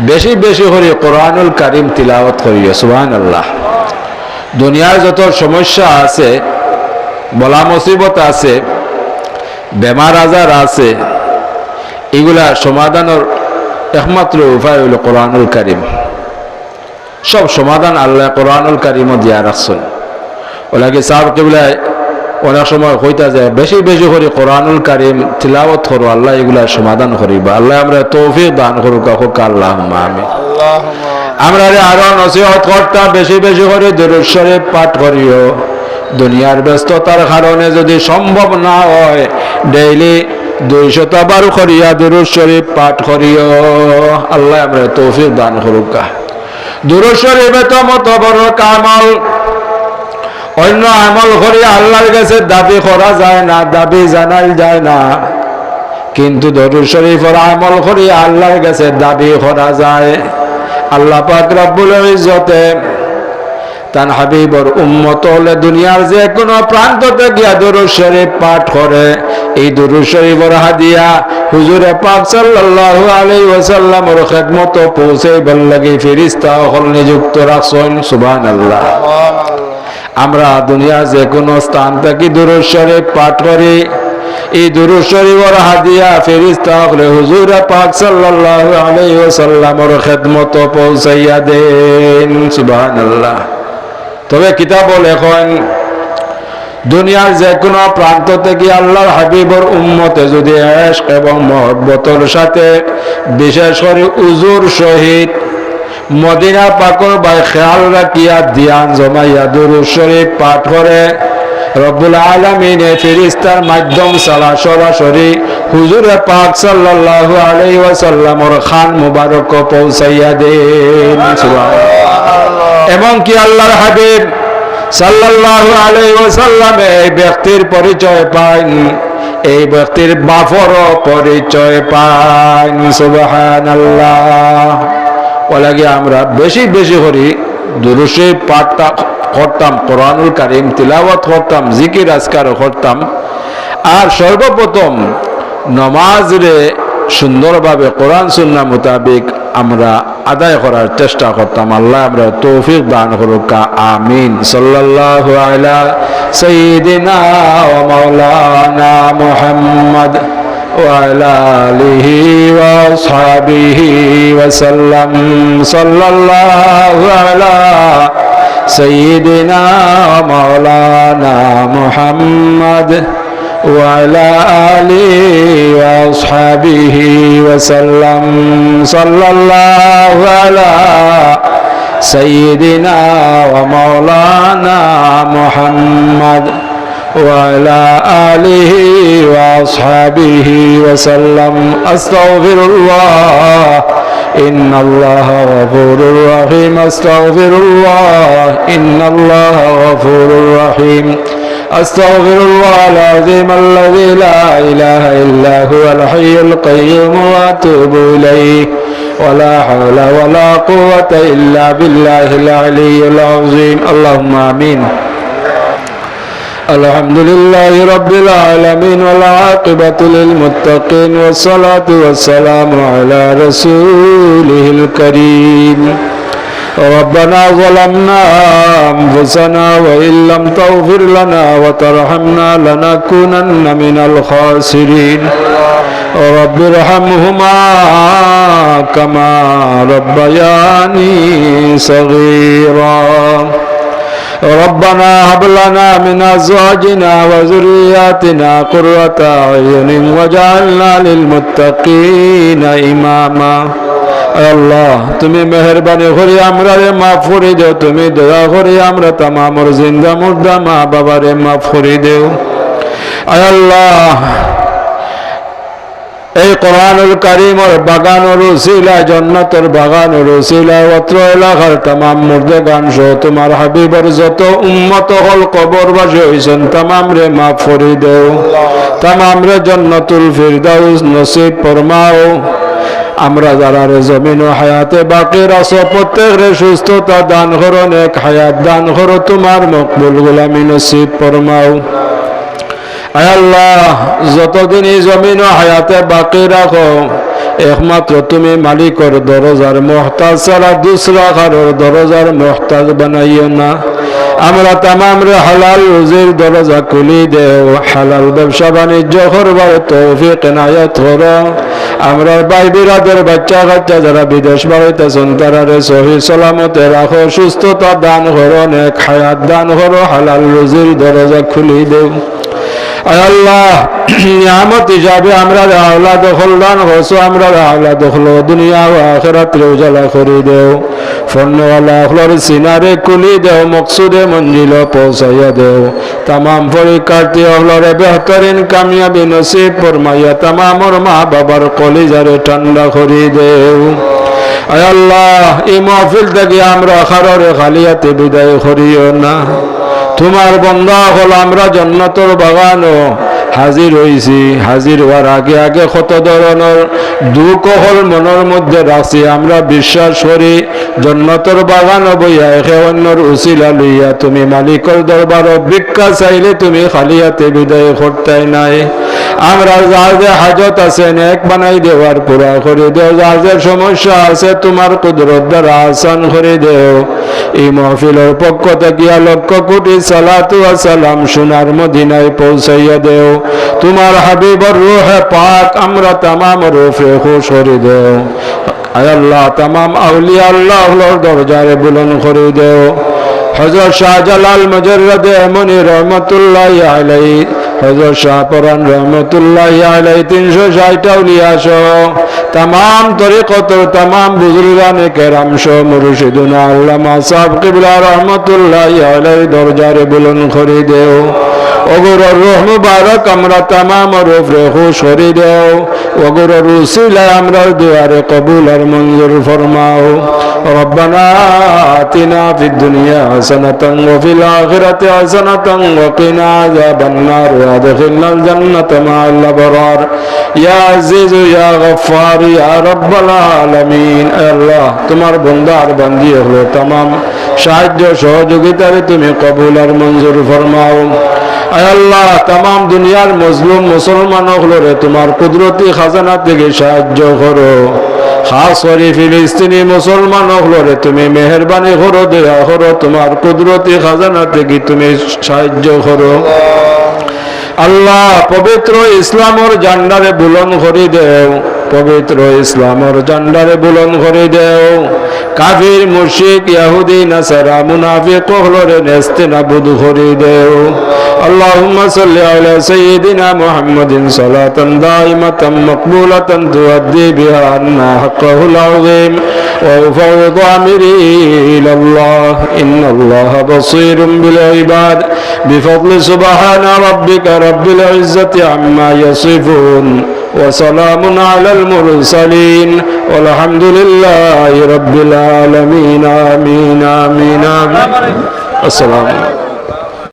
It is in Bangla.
বেশি বেশি করে কোরআনুল কারিম তিলাওয়াত করিও সুহান আল্লাহ দুনিয়ার যত সমস্যা আছে, বলা মুসিবত আছে, বেমার আজার আছে, এগুলা সমাধানের একমাত্র উপায় হইল কোরআনুল কারিম। সব সমাধান আল্লাহ কোরআনুল কারিমও দিয়া রাখছেন। ওলাকে সাহ কেবলায় অনেক সময় হইতা যায় বেশি বেশি করে কোরআনুল কারিম তিলাওয়াত করো আল্লাহ এগুলা সমাধান করিবা। আল্লাহ আমরা তৌফিক দান করুক হোক আল্লাহ আমি আমরা আরও নসিহত করতাম বেশি বেশি করে দরুদ শরীফ পাঠ করিও। দুনিয়ার ব্যস্ততার কারণে যদি সম্ভব না হয় ডেইলি দুইশত বার করিয়া দরুদ শরীফ পাঠ করিও। আল্লাহ আমরা তৌফিক দান করুক দরুদ শরীফে তো মত বড় কামল অন্য আমল করে, আল্লাহর কাছে দাবি করা যায় না, দাবি জানাই যায় না। কিন্তু দরুদ শরীফের আমল করে, আল্লাহর কাছে দাবি করা যায়। আল্লাহ পাক রব্বুল ইজ্জতে তান হাবিবর উম্মত হলে দুনিয়ার যে কোনো প্রান্ততে গিয়া দরুদ শরীফ পাঠ করে। এই দরুদ শরীফের হাদিয়া হুজুরে পাক সাল্লাল্লাহু আলাইহি ওয়াসাল্লামের খেদমত পৌঁছাইবার লাগি ফেরেশতা হল নিযুক্ত রাখছেন, সুবহানাল্লাহ। আমরা দুনিয়ার যে কোনো স্থান থেকে দরুদ শরীফ পাঠ করি। এই দুরুদ শরীফের হাদিয়া ফেরেশতা হলে হুজুর পাক সাল্লাল্লাহু আলাইহি ওয়াসাল্লামের খেদমত পৌঁছাইয়া দেন। সুবহানাল্লাহ। তবে কিতাব লেখন দুনিয়ার যে কোনো প্রান্ত থেকে আল্লাহর হাবিবর উম্মতে যদি এশক এবং মহব্বতর সাথে, বিশেষ করে উজুর সহিত মদিনা পাকর বাই খেয়াল রাখিয়া ধ্যান জমাইয়া দুরুদ শরীফ পাঠ করে রব্বুল আলমিনে ফিরিস্তার মাধ্যম ছাড়া সরাসরি হুজুরে পাক সাল্লাল্লাহু আলাইহি ওয়াসাল্লামর খান মুবারক পৌঁছাইয়া দেন। এবং কি আল্লাহর হাবিব সাল্লাল্লাহু আলাইহি ওয়াসাল্লাম এই ব্যক্তির পরিচয় পান এই ব্যক্তির বাফরও পরিচয় পান সুবহানাল্লাহ। ওলাগে আমরা বেশি বেশি করি দুরুশে পাঠটা করতাম, কোরআনুল কারিম তিলাওয়াত করতাম, জিকির আজকার করতাম। আর সর্বপ্রথম নমাজ রে সুন্দরভাবে কোরআন সুন্না মোতাবেক আমরা আদায় করার চেষ্টা করতাম। আল্লাহ আমরা তৌফিক দান করুক। আমিন। সাল্লাল্লাহু আলা সাইয়্যিদিনা ওয়া মাওলানা মুহাম্মদ। وعلى آله وأصحابه وسلم. صلى الله على سيدنا ومولانا محمد وعلى آله وأصحابه وسلم. صلى الله على سيدنا ومولانا محمد وعلى آله وأصحابه وسلم. أستغفر الله. إن الله غفور رحيم. أستغفر الله. إن الله غفور رحيم. أستغفر الله العظيم الذي لا إله إلا هو الحي القيوم وأتوب إليه. ولا حول ولا قوة إلا بالله العلي العظيم. اللهم آمين. الحمد لله رب العالمين والعاقبة للمتقين والصلاة والسلام على رسوله الكريم ربنا ظلمنا أنفسنا وإن لم تغفر لنا وترحمنا لنكونن من الخاسرين رب ارحمهما كما ربياني صغيرا ربنا هب لنا من ازواجنا وذرياتنا قرة اعين واجعلنا للمتقين اماما আল্লাহ তুমি মেহরবানি করি আমরা রে মাফ করে দেও তুমি দয়া করি আমরা তামামর জিন্দা মুর্দা মা বাবারে মাফ করে দেও আয় আল্লাহ এই কোরআনুল কারিমর বাগানোর উসিলা, জন্নতর বাগানোর উসিলা, অত্র এলাকার তামাম মুর্দে গান সহ তোমার হাবিবর যত উন্মত হল কবর বাসী হইছেন তামাম রে মাফ ফরি দেও। তামাম রে জন্নতুল ফিরদাউস নসিব ফরমাও। আমরা যারা রে জমিন ও হায়াতে বাকি রাস প্রত্যেক রে সুস্থতা দান করো, নেক হায়াত দান করো, তোমার মকবুল গুলামি নসিব ফরমাও। আল্লাহ, যতদিন এই জমিন হায়াতে বাকি রাখো, একমাত্র তুমি মালিকর দরজার মহতাজ ছাড়া দুসরা কারোর দরজার মহতাজ বানাইও না। আমরা তামাম হালাল রুজির দরজা খুলি দেও, হালাল ব্যবসা বাণিজ্য করবার তৌফিক নায়াত করো। আমরা ভাই বিরাদের বাচ্চা কাচ্চা যারা বিদেশ বাড়িতেছেন তারা রে সহি সালামতে রাখো, সুস্থতা দান করো, নেক হায়াত দান করো, হালাল রুজির দরজা খুলি দেও। আল্লাহ, নিয়ামত হিসাবে আমরা আওলা দখল, দান হসো আমরা আওলা দখল, দুনিয়া ও আখেরাত উজালা করি দেও। ফন্নওয়ালা আখলর সিনারে কুলি দেও, মকসুদে মঞ্জিল পৌঁছাইয়া দেও। তামাম পরীক্ষার্থী অহলরে বেহতরিন কামিয়াবি নসিব ফরমাইয়া তামামর মা বাবার কলিজারে ঠান্ডা করি দেও। আল্লাহ, এই মহফিল থেকে আমরা খাররে খালিয়াতে বিদায় করিও না। তোমার বন্ধা হল আমরা জন্নতর বাগানো। হাজির হয়েছি হাজির হওয়ার আগে আগে কত ধরনের দুঃখ হল মনের মধ্যে রাখছি। আমরা বিশ্বাস করি, জন্নতর বাগান বইয়া একে অন্যর উচিলা লইয়া তুমি মালিকর দরবার ভিক্ষা চাইলে তুমি খালিয়াতে বিদায় করতে নাই। আমরা যার যে হাজত আছে, নেক বানাই দেওয়ার পুরা করে দেও। যার যে সমস্যা আছে, তোমার কুদরত দ্বারা আসান করে দেও। এই মহফিলের পক্ষ থেকে লক্ষ কোটি সালাতু সালাম সোনার মদিনায় পৌঁছাইয়া দেও। তোমার হাবিবর রুহে পাক আমরা তামাম রূপে খুশ করে দেও। আল্লাহ, তামাম আউলিয়া আল্লাহর দরজারে বুলন করে দেও। হজরত শাহজালাল মজরদ এমনি রহমতুল্লাহ আলাই হজরত শাহপরান রহমতুল্লাহ আলাই তিনশো ষাটটাও নিয়ে আসো। তাম তরিকতর তাম বুজুর্গানে কেরাম মুর্শিদুনা আল্লামা সাহ কিবলা রহমতুল্লাহ আলাই দরজারে বুলন করে দেও। অগরর রহ মুবারক আমরা তামাম রূপরে খুশ করে দেও অগরর উসিলা আমরা দুয়ারে কবুল আর মঞ্জুর ফরমাও ربنا آتنا في الدنيا حسنة وفي الآخرة حسنة وقنا عذاب النار وادخلنا الجنة مع الأبرار يا عزيز يا غفار يا رب العالمين আল্লাহ তোমার বন্দার বান্দি হলো তামাম সাহায্য সহযোগিতারে তুমি কবুল আর মঞ্জুর ফরমাও আয় আল্লাহ তাম দুনিয়ার মজলুম মুসলমান হলরে তোমার কুদরতি খাজানা থেকে সাহায্য করো। তুমি তুমি সাহায্য আল্লাহ, পবিত্র ইসলামর জান্ডারে বুলন করি দেও। পবিত্র ইসলামর জান্ডারে বুলন করে দেও কাফির মুশিক ইয়াহুদি নাসারা মুনাফিক হলরে নেস্তে নাবুদ করে দেও اللهم صل على سيدنا محمد صلاة دائمة مقبولة تؤدي بها عنا حقه العظيم وأفوض أمري إلى الله إن الله بصير بالعباد بفضل سبحان ربك رب العزة عما يصفون وسلام على المرسلين والحمد لله رب العالمين آمين آمين آمين. السلام عليكم.